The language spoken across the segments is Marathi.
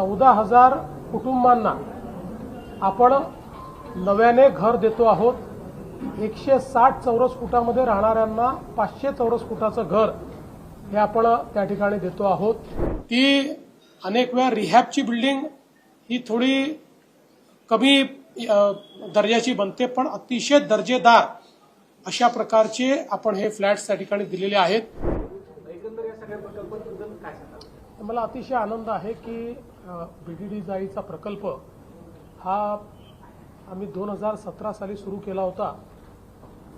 चौदा हजार कुटुंबांना आपण नव्याने घर देतो आहोत. एकशे साठ चौरस फुटामध्ये राहणाऱ्यांना पाचशे चौरस फुटाचं घर हे आपण त्या ठिकाणी देतो आहोत. ती अनेक वेळा रिहॅबची बिल्डिंग ही थोडी कमी दर्जाची बनते पण अतिशय दर्जेदार अशा प्रकारचे आपण हे फ्लॅट्स त्या ठिकाणी दिलेले आहेत. मला अतिशय आनंद आहे की बी डी डी जाईचा प्रकल्प हा आम्ही दोन हजार सतरा साली सुरू केला होता.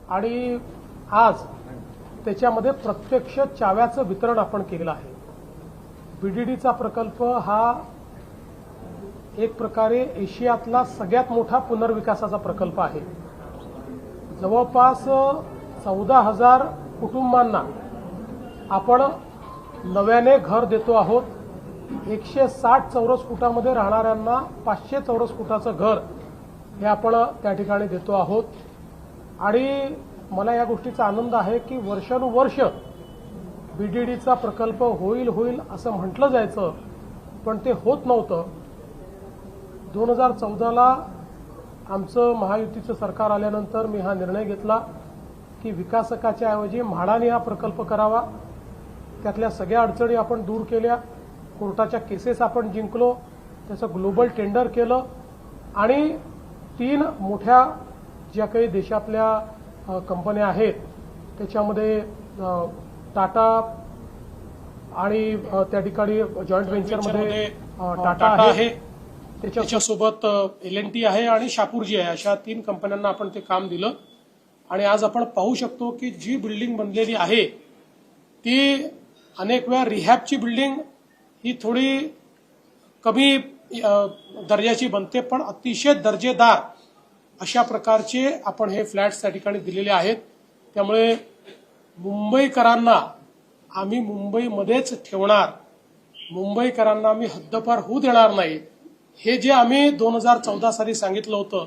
आणि आज त्याच्यामध्ये प्रत्यक्ष चाव्याचं वितरण आपण केलेलं आहे. बी डी डीचा प्रकल्प हा एक प्रकारे एशियातला सगळ्यात मोठा पुनर्विकासाचा प्रकल्प आहे. जवळपास चौदा हजार कुटुंबांना आपण नव्याने घर देतो आहोत. एकशे साठ चौरस फुटामध्ये राहणाऱ्यांना पाचशे चौरस फुटाचं घर हे आपण त्या ठिकाणी देतो आहोत. आणि मला या गोष्टीचा आनंद आहे की वर्षानुवर्ष बी डी डीचा प्रकल्प होईल होईल असं म्हटलं जायचं पण ते होत नव्हतं. दोन हजार चौदाला आमचं महायुतीचं सरकार आल्यानंतर मी हा निर्णय घेतला की विकासकाच्या ऐवजी म्हाडाने हा प्रकल्प करावा. त्यातल्या सगळ्या अडचणी आपण दूर केल्या. कोर्टाच्या केसेस आपण जिंकलो. त्याचं ग्लोबल टेंडर केलं. आणि तीन मोठ्या ज्या काही देशातल्या कंपन्या आहेत त्याच्यामध्ये टाटा आणि त्या ठिकाणी जॉईंट व्हेंचरमध्ये टाटा आहे. त्याच्या त्याच्यासोबत एल एन टी आहे आणि शापूरजी आहे. अशा तीन कंपन्यांना आपण ते काम दिलं. आणि आज आपण पाहू शकतो की जी बिल्डिंग बनलेली आहे ती अनेक वेळा रिहॅबची बिल्डिंग ही थोडी कमी दर्जाची बनते पण अतिशय दर्जेदार अशा प्रकारचे आपण हे फ्लॅट्स त्या ठिकाणी दिलेले आहेत. त्यामुळे मुंबईकरांना आम्ही मुंबईमध्येच ठेवणार. मुंबईकरांना आम्ही हद्दपार होऊ देणार नाही. हे जे आम्ही दोन हजार चौदा साली सांगितलं होतं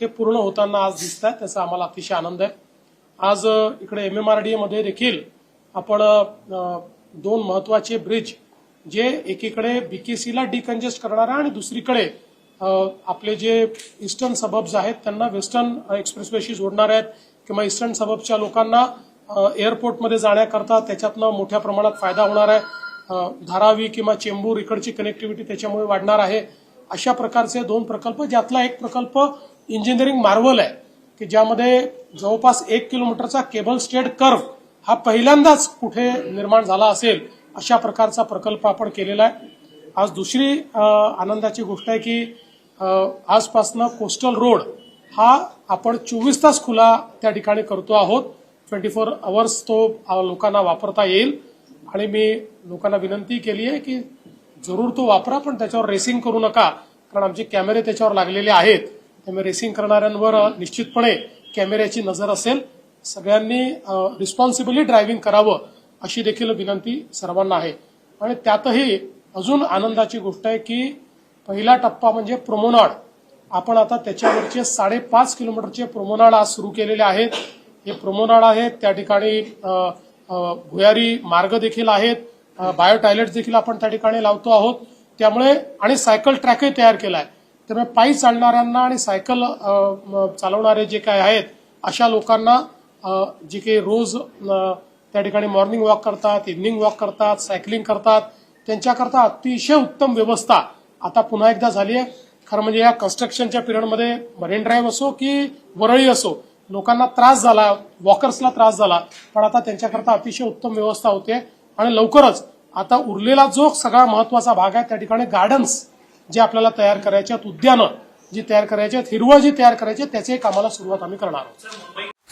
ते पूर्ण होताना आज दिसत आहे त्याचा आम्हाला अतिशय आनंद आहे. आज इकडे एम एम आर डी मध्ये देखील आपण दोन महत्त्वाचे ब्रिज जे एकीकडे बीकेसीला डिकंजेस्ट करणार आहे आणि दुसरीकडे आपले जे ईस्टर्न सबब्स आहेत त्यांना वेस्टर्न एक्सप्रेसवेशी जोडणार आहेत किंवा ईस्टर्न सबबच्या लोकांना एअरपोर्टमध्ये जाण्याकरता त्याच्यातनं मोठ्या प्रमाणात फायदा होणार आहे. धारावी किंवा चेंबूर इकडची कनेक्टिव्हिटी त्याच्यामुळे वाढणार आहे. अशा प्रकारचे दोन प्रकल्प ज्यातला एक प्रकल्प इंजिनिअरिंग मार्वल आहे की ज्यामध्ये जवळपास एक किलोमीटरचा केबल स्टेड कर्व हा पहिल्यांदाच कुठे निर्माण झाला असेल अशा प्रकारचा प्रकल्प आपण केलेला आहे. आज दुसरी आनंदाची गोष्ट आहे की आजपासनं कोस्टल रोड हा आपण चोवीस तास खुला त्या ठिकाणी करतो आहोत. ट्वेंटी फोर अवर्स तो लोकांना वापरता येईल. आणि मी लोकांना विनंती केली आहे की जरूर तो वापरा पण त्याच्यावर रेसिंग करू नका. कारण आमचे कॅमेरे त्याच्यावर लागलेले आहेत. त्यामुळे रेसिंग करणाऱ्यांवर निश्चितपणे कॅमेऱ्याची नजर असेल. सगळ्यांनी रिस्पॉन्सिबली ड्रायव्हिंग करावं अशी देखील विनंती सर्वांना आहे. आणि त्यातही अजून आनंदाची गोष्ट आहे की पहिला टप्पा म्हणजे प्रोमोनाड. आपण आता त्याच्यावरचे साडेपाच किलोमीटरचे प्रोमोनाड आज सुरू केलेले आहेत. हे प्रोमोनाड आहेत त्या ठिकाणी भुयारी मार्ग देखील आहेत बायो टॉयलेट देखील आपण त्या ठिकाणी लावतो आहोत. त्यामुळे आणि सायकल ट्रॅकही तयार केला आहे त्यामुळे पायी चालणाऱ्यांना आणि सायकल चालवणारे जे काय आहेत अशा लोकांना जे काही रोज त्या ठिकाणी मॉर्निंग वॉक करतात इव्हनिंग वॉक करतात सायकलिंग करतात त्यांच्याकरता अतिशय उत्तम व्यवस्था आता पुन्हा एकदा झाली आहे खरं म्हणजे या कन्स्ट्रक्शनच्या पिरियडमध्ये मरीन ड्राईव्ह असो की वरळी असो लोकांना त्रास झाला वॉकर्सला त्रास झाला पण आता त्यांच्याकरता अतिशय उत्तम व्यवस्था होते आणि लवकरच आता उरलेला जो सगळा महत्त्वाचा भाग आहे त्या ठिकाणी गार्डन्स जे आपल्याला तयार करायचे आहेत उद्यानं जी तयार करायची आहेत हिरवळ जी तयार करायची आहे त्याची कामाला सुरुवात आम्ही करणार आहोत.